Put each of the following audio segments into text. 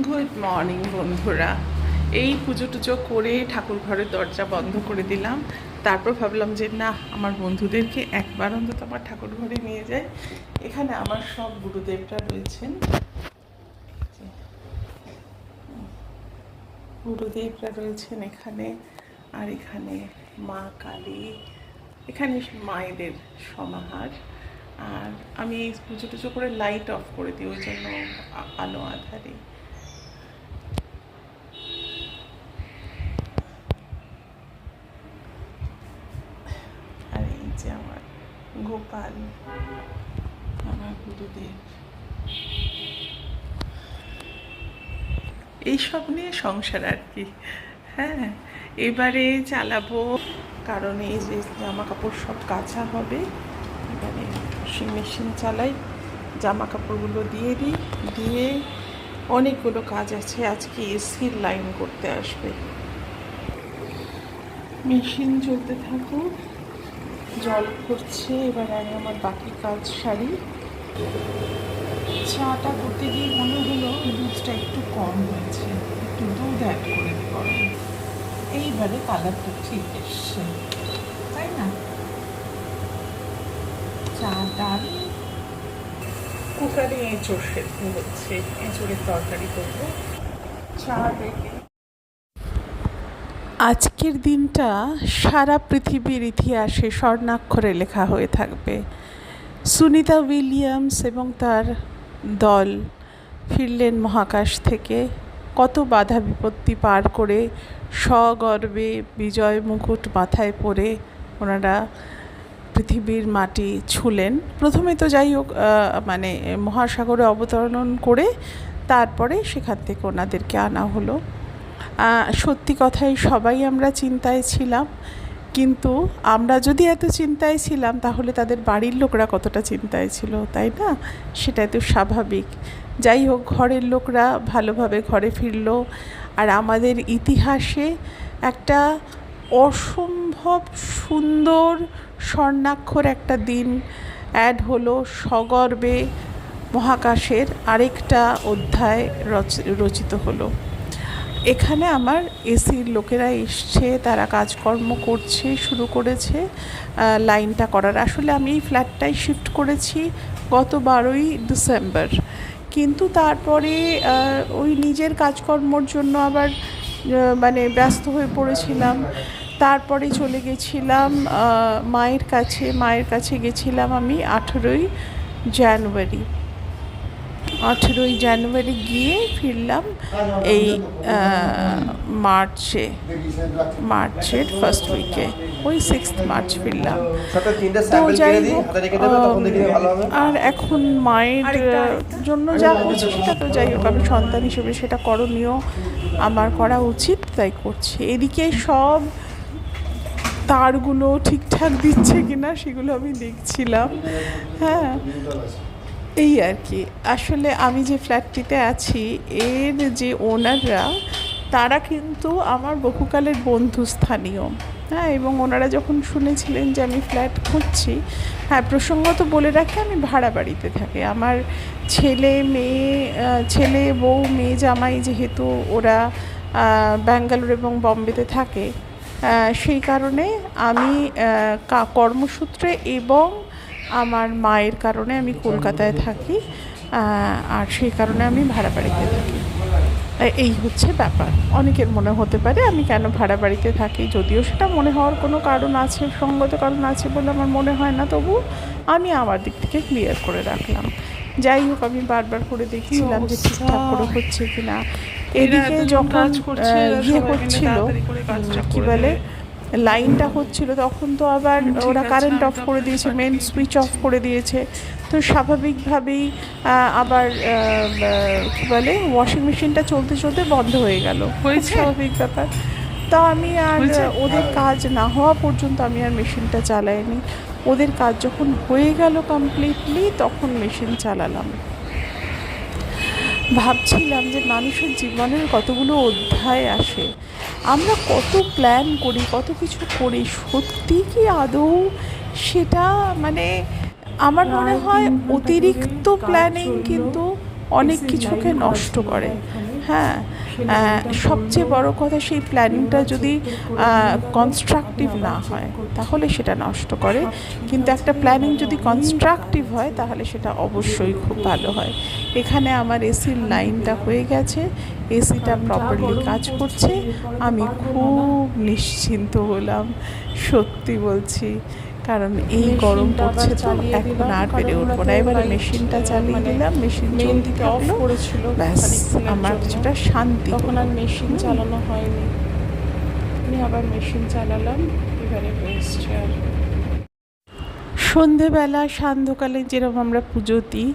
Good morning বন্ধুরা। এই পুজো টুজো করে ঠাকুর ঘরের দরজা বন্ধ করে দিলাম। তারপর ভাবলাম যে, না, আমার বন্ধুদেরকে একবার অন্তত আমার ঠাকুর ঘরে নিয়ে যায় এখানে আমার সব গুরুদেবরা রয়েছেন। গুরুদেবরা রয়েছেন এখানে, আর এখানে মা কালী, এখানে মায়েদের সমাহার। আর আমি এই পুজো টুজো করে লাইট অফ করে দিই, ওই জন্য আলো আধারে আর এই যে আমার গোপাল আমার গুরুদেব। এইসব নিয়ে সংসার আর কি। হ্যাঁ এবারে চালাবো। কারণ এই যে জামা কাপড় সব কাঁচা হবে, এবারে ওয়াশিং মেশিন চালাই। জামা কাপড়গুলো দিয়ে দিই। দিয়ে অনেকগুলো কাজ আছে। আজকে এসির লাইন করতে আসবে। মেশিন চলতে থাকুক। জল পড়ছে এবার আমি আমার বাকি কাজ সারি। চাটা করতে গিয়ে মনে হলো দুধটা একটু কম হয়েছে, একটু দুধ অ্যাড করে দেবো এইবারে কালারটা ঠিক এসছে, তাই না? চা ডাল। কুকারে এঁচড় সেদ্ধ হচ্ছে, এঁচড়ের তরকারি করব। চা রেডি আজকের দিনটা সারা পৃথিবীর ইতিহাসে স্বর্ণাক্ষরে লেখা হয়ে থাকবে। সুনিতা উইলিয়ামস এবং তার দল ফিরলেন মহাকাশ থেকে। কত বাধা বিপত্তি পার করে সগর্বে বিজয় মুকুট মাথায় পরে ওনারা পৃথিবীর মাটি ছুলেন। প্রথমে তো যাই হোক মানে মহাসাগরে অবতরণ করে তারপরে সেখান থেকে ওনাদেরকে আনা হলো। সত্যি কথাই সবাই আমরা চিন্তায় ছিলাম, কিন্তু আমরা যদি এত চিন্তায় ছিলাম, তাহলে তাদের বাড়ির লোকরা কতটা চিন্তায় ছিল, তাই না? সেটাই তো স্বাভাবিক। যাই হোক, ঘরের লোকরা ভালোভাবে ঘরে ফিরল, আর আমাদের ইতিহাসে একটা অসম্ভব সুন্দর স্বর্ণাক্ষর একটা দিন অ্যাড হলো সগর্বে মহাকাশের আরেকটা অধ্যায় রচ- রচিত হলো। এখানে আমার এসির লোকেরা এসছে, তারা কাজকর্ম করছে, শুরু করেছে লাইনটা করার। আসলে আমি এই ফ্ল্যাটটাই শিফট করেছি গত বারোই ডিসেম্বর। কিন্তু তারপরে ওই নিজের কাজকর্মর জন্য আবার মানে ব্যস্ত হয়ে পড়েছিলাম। তারপরে চলে গেছিলাম মায়ের কাছে মায়ের কাছে গেছিলাম আমি আঠেরোই জানুয়ারি। আঠেরোই জানুয়ারি গিয়ে ফিরলাম এই মার্চে মার্চের ফার্স্ট উইকে ওই সিক্স মার্চ ফিরলাম। তো যাই আর এখন মায়ের জন্য যা হচ্ছে সেটা তো যাই হোক আমি সন্তান হিসেবে সেটা করণীয় আমার করা উচিত তাই করছি। এদিকে সব তারগুলো ঠিকঠাক দিচ্ছে কিনা সেগুলো আমি দেখছিলাম। হ্যাঁ। এই আর কি। আসলে আমি যে ফ্ল্যাটটিতে আছি, এর যে ওনাররা তারা কিন্তু আমার বহুকালের বন্ধু স্থানীয়। হ্যাঁ এবং ওনারা যখন শুনেছিলেন যে আমি ফ্ল্যাট খুঁজছি হ্যাঁ প্রসঙ্গত বলে রাখি, আমি ভাড়া বাড়িতে থাকি। আমার ছেলে, মেয়ে ছেলে, বউ, মেয়ে, জামাই যেহেতু ওরা ব্যাঙ্গালোর এবং বম্বেতে থাকে সেই কারণে আমি কর্মসূত্রে এবং আমার মায়ের কারণে আমি কলকাতায় থাকি আর সেই কারণে আমি ভাড়া বাড়িতে থাকি এই হচ্ছে ব্যাপার। অনেকের মনে হতে পারে আমি কেন ভাড়া বাড়িতে থাকি যদিও সেটা মনে হওয়ার কোনো কারণ আছে সঙ্গত কারণ আছে বলে আমার মনে হয় না তবু আমি আমার দিক থেকে ক্লিয়ার করে রাখলাম। যাই হোক আমি বারবার করে দেখছিলাম যে ঠিকঠাক করে হচ্ছে কিনা। এদিকে যখন ইয়ে হচ্ছিল কি বলে লাইনটা হচ্ছিল তখন তো আবার ওরা কারেন্ট অফ করে দিয়েছে মেন সুইচ অফ করে দিয়েছে। তো স্বাভাবিকভাবেই আবার কি বলে ওয়াশিং মেশিনটা চলতে চলতে বন্ধ হয়ে গেল। স্বাভাবিক ব্যাপার। তা আমি আর ওদের কাজ না হওয়া পর্যন্ত আমি আর মেশিনটা চালাইনি। ওদের কাজ যখন হয়ে গেল কমপ্লিটলি তখন মেশিন চালালাম। ভাবছিলাম যে মানুষের জীবনের কতগুলো অধ্যায় আসে। আমরা কত প্ল্যান করি কত কিছু করি সত্যি কি আদৌ সেটা মানে আমার মনে হয় অতিরিক্ত প্ল্যানিং কিন্তু অনেক কিছুকে নষ্ট করে। হ্যাঁ। সবচেয়ে বড় কথা সেই প্ল্যানিংটা যদি কনস্ট্রাকটিভ না হয়, তাহলে সেটা নষ্ট করে। কিন্তু একটা প্ল্যানিং যদি কনস্ট্রাকটিভ হয়, তাহলে সেটা অবশ্যই খুব ভালো হয়। এখানে আমার এসির লাইনটা হয়ে গেছে। এসিটা প্রপারলি কাজ করছে। আমি খুব নিশ্চিন্ত হলাম। সত্যি বলছি। কারণ এই গরম পড়ছে তো এখন আর পেরে উঠবো না। এবারে মেশিনটা চালিয়ে দিলাম মেশিন মেন চলতে থেকে অফ করেছিল ব্যাস আমার। কিছুটা শান্তি। তখন আর মেশিন চালানো হয়নি। আমি আবার মেশিন চালালাম এবারে আর সন্ধেবেলা সান্ধ্যকালে যেরকম আমরা পুজো দিই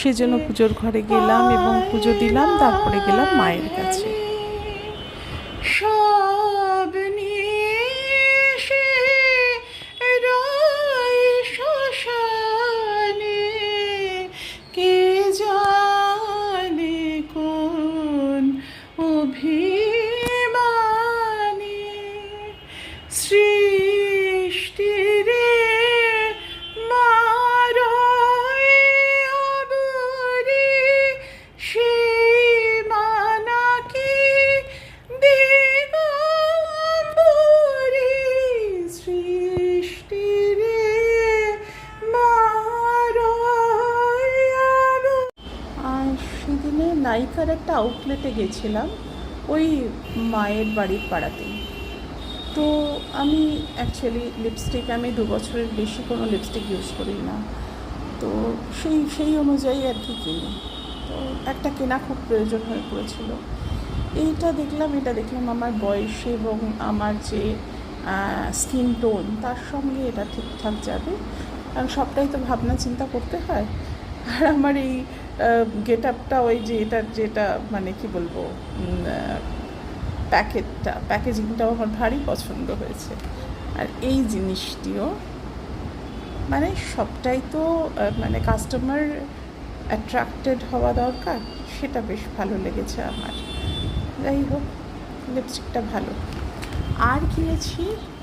সেজন্য পুজোর ঘরে গেলাম এবং পুজো দিলাম তারপরে গেলাম মায়ের কাছে। সেদিনে নাইকার একটা আউটলেটে গেছিলাম ওই মায়ের বাড়ির পাড়াতেই। তো আমি অ্যাকচুয়ালি লিপস্টিক আমি দু বছরের বেশি কোনো লিপস্টিক ইউজ করি না। তো সেই সেই অনুযায়ী আর কি কিনি। তো একটা কেনা খুব প্রয়োজন হয়ে পড়েছিল। এইটা দেখলাম, এটা দেখলাম আমার বয়স এবং আমার যে স্কিন টোন তার সঙ্গে এটা ঠিকঠাক যাবে। কারণ সবটাই তো ভাবনা চিন্তা করতে হয়। আর আমার এই গেট আপটা ওই যে এটা যেটা মানে কি বলব প্যাকেটটা, প্যাকেজিংটাও আমার ভারী পছন্দ হয়েছে। আর এই জিনিসটিও মানে সবটাই তো মানে কাস্টমার অ্যাট্রাক্টেড হওয়া দরকার, সেটা বেশ ভালো লেগেছে আমার। যাই হোক লিপস্টিকটা ভালো। আর কিনেছি,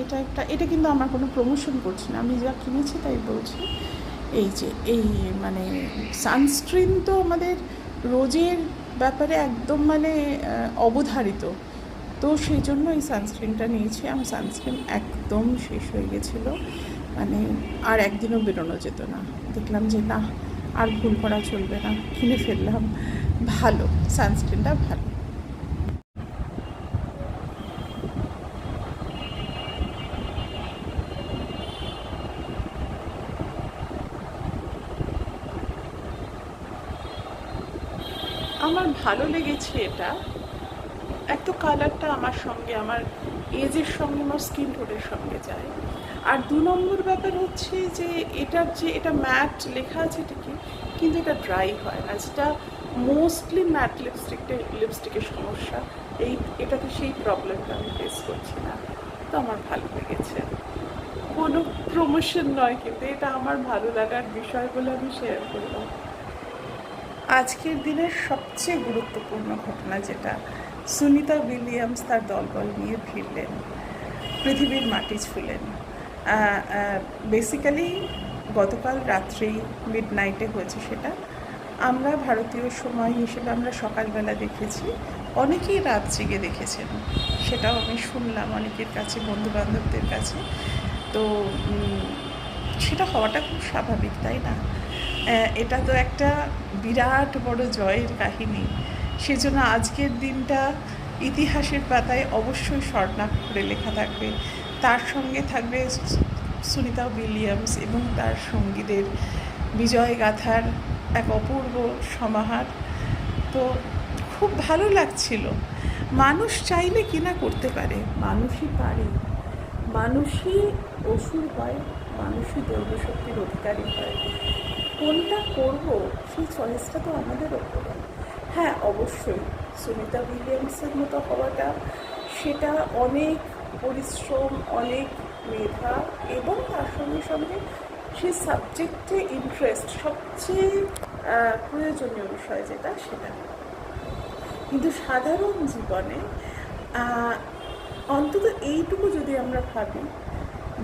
এটা একটা, এটা কিন্তু আমার কোনো প্রমোশন করছি না, আমি যা কিনেছি তাই বলছি। এই যে, এই মানে সানস্ক্রিন তো আমাদের রোজের ব্যাপারে একদম মানে অবধারিত। তো সেই জন্য এই সানস্ক্রিনটা নিয়েছি। আমার সানস্ক্রিন একদম শেষ হয়ে গেছিল। মানে আর একদিনও বেরোনো যেত না। দেখলাম যে না আর ভুল করা চলবে না। কিনে ফেললাম। ভালো সানস্ক্রিনটা ভালো। আমার ভালো লেগেছে এটা। এক তো কালারটা আমার সঙ্গে, আমার এজের সঙ্গে, আমার স্কিন টোনের সঙ্গে যায়। আর দু নম্বর ব্যাপার হচ্ছে যে এটার যে, এটা ম্যাট লেখা আছে ঠিকই, কিন্তু এটা ড্রাই হয় না। যেটা মোস্টলি ম্যাট লিপস্টিকটা, লিপস্টিকের সমস্যা, এই, এটাতে সেই প্রবলেমটা আমি ফেস করছি না। তো আমার ভালো লেগেছে। কোনো প্রমোশন নয় কিন্তু এটা আমার ভালো লাগার বিষয় বলে আমি শেয়ার করলাম। আজকের দিনের সবচেয়ে গুরুত্বপূর্ণ ঘটনা যেটা সুনিতা উইলিয়ামস তার দলবল নিয়ে ফিরলেন, পৃথিবীর মাটি ছুলেন। বেসিক্যালি গতকাল রাত্রেই মিড নাইটে হয়েছে সেটা। আমরা ভারতীয় সময় হিসেবে আমরা সকালবেলা দেখেছি, অনেকেই রাত জেগে দেখেছেন। সেটাও আমি শুনলাম অনেকের কাছে বন্ধু বান্ধবদের কাছে। তো সেটা হওয়াটা খুব স্বাভাবিক, তাই না? এটা তো একটা বিরাট বড় জয়ের কাহিনী। সেজন্য আজকের দিনটা ইতিহাসের পাতায় অবশ্যই স্বর্ণাক্ষরে লেখা থাকবে। তার সঙ্গে থাকবে সুনিতা উইলিয়ামস এবং তার সঙ্গীদের বিজয় গাথার এক অপূর্ব সমাহার। তো খুব ভালো লাগছিল। মানুষ চাইলে কিনা করতে পারে। মানুষই পারে। মানুষই অসুর হয়, মানুষই দৈবশক্তির অধিকারী হয়। কোনটা করব, সেই চয়েসটা তো আমাদের ওপরে হ্যাঁ অবশ্যই। সুনিতা উইলিয়ামসের মতো হওয়াটা, সেটা অনেক পরিশ্রম, অনেক মেধা এবং তার সঙ্গে সঙ্গে সে সাবজেক্টে ইন্টারেস্ট সবচেয়ে প্রয়োজনীয় বিষয় যেটা সেটা। কিন্তু সাধারণ জীবনে অন্তত এইটুকু যদি আমরা ভাবি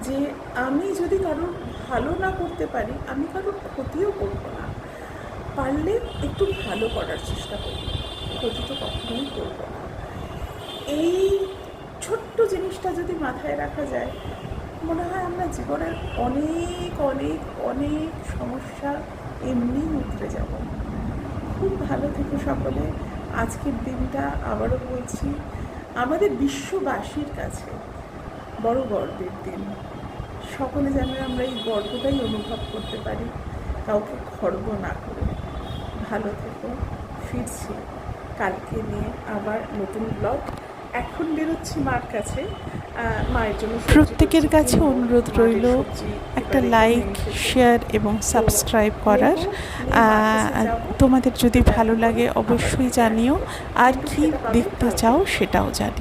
যে আমি যদি কারোর ভালো না করতে পারি, আমি কারোর ক্ষতিও করব না। পারলে একটু ভালো করার চেষ্টা করব। ক্ষতি তো কখনোই এই ছোট্ট জিনিসটা যদি মাথায় রাখা যায়, মনে হয় আমরা জীবনের অনেক অনেক অনেক সমস্যা এমনি উতরে যাব। খুব ভালো থেকে সকলে। আজকের দিনটা আবারও বলছি, আমাদের বিশ্ববাসীর কাছে বড় গর্বের দিন। সকলে যেন আমরা এই গর্বটাই অনুভব করতে পারি, কাউকে খর্ব না করে। ভালো থেকো। ফিরছি। কালকে নিয়ে আবার নতুন ব্লগ এখন বেরোচ্ছি মার কাছে। মায়ের জন্য প্রত্যেকের কাছে অনুরোধ রইল একটা লাইক শেয়ার এবং সাবস্ক্রাইব করার। তোমাদের যদি ভালো লাগে অবশ্যই জানিও। আর কি দেখতে চাও সেটাও জানি।